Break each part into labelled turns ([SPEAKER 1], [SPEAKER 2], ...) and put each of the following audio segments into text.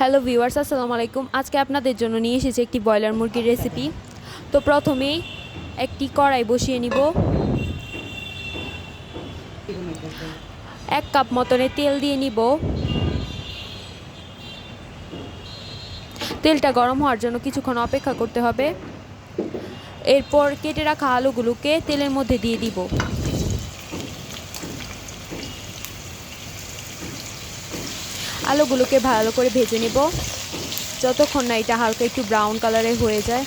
[SPEAKER 1] Hello viewers আসসালামু আলাইকুম। আজকে আপনাদের জন্য নিয়ে এসেছি একটি ব্রয়লার মুরগির রেসিপি তো প্রথমেই একটি কড়াই বসিয়ে নিব। এক কাপ মতনে তেল দিয়ে নিব। তেলটা গরম হওয়ার জন্য কিছুক্ষণ অপেক্ষা করতে হবে। এরপর কেটে রাখা আলুগুলোকে তেলের মধ্যে দিয়ে দিব। আলুগুলোকে ভালো করে ভেজে নেব। যতক্ষণ না এটা হালকা একটু ব্রাউন কালারের হয়ে যায়।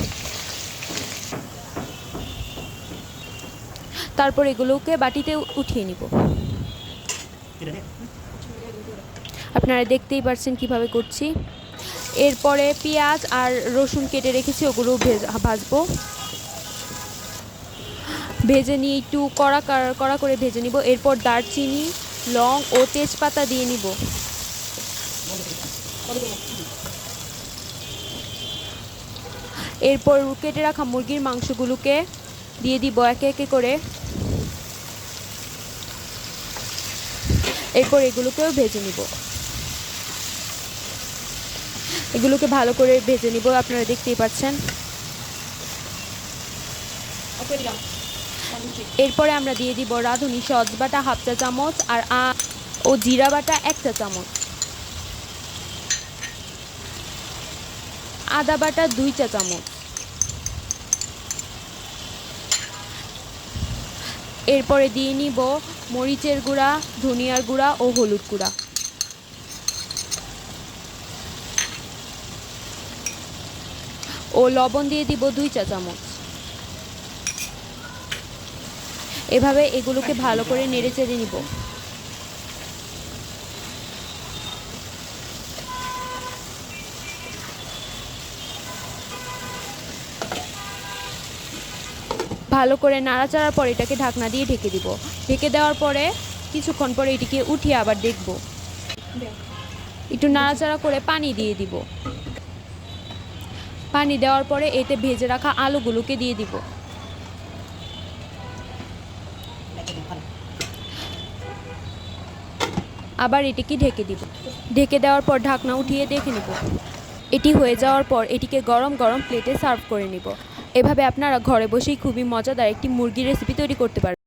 [SPEAKER 1] তারপর এগুলোকে বাটিতে উঠিয়ে নিব। আপনারা দেখতেই পারছেন কীভাবে করছি। এরপরে পেঁয়াজ আর রসুন কেটে রেখেছি ওগুলো ভেজ- ভাজবো। ভেজে নিয়ে একটু কড়া কড়া করে ভেজে নিব। এরপর দারচিনি, লং ও তেজপাতা দিয়ে নিব। এরপর কেটে রাখা মুরগির মাংসগুলোকে দিয়ে দিব একে একে করে। এরপর এগুলোকেও ভেজে নিব। এগুলোকে ভালো করে ভেজে নিব, আপনারা দেখতেই পাচ্ছেন। এরপরে আমরা দিয়ে দিব রাঁধুনি সজ বাটা হাফ চা চামচ আর ও জিরা বাটা এক চা চামচ। আদা বাটা দুই চা চামচ। এরপরে দিয়ে নিব মরিচের গুঁড়া, ধনিয়ার গুঁড়া ও হলুদ গুঁড়া। ও লবণ দিয়ে দিব দুই চা চামচ। এভাবে এগুলোকে ভালো করে নেড়ে চেড়ে নিব। ভালো করে নাড়াচাড়ার পর এটাকে ঢাকনা দিয়ে ঢেকে দিব। ঢেকে দেওয়ার পরে কিছুক্ষণ পরে এটিকে উঠিয়ে আবার দেখব। একটু নাড়াচাড়া করে পানি দিয়ে দিব। পানি দেওয়ার পরে এতে ভেজে রাখা আলুগুলোকে দিয়ে দিব। আবার এটিকে ঢেকে দিব। ঢেকে দেওয়ার পর ঢাকনা উঠিয়ে দেখে নিব। এটি হয়ে যাওয়ার পর এটিকে গরম গরম প্লেটে সার্ভ করে নিব। এভাবে আপনারা ঘরে বসেই খুবই মজাদার একটি মুরগির রেসিপি তৈরি করতে পারবেন।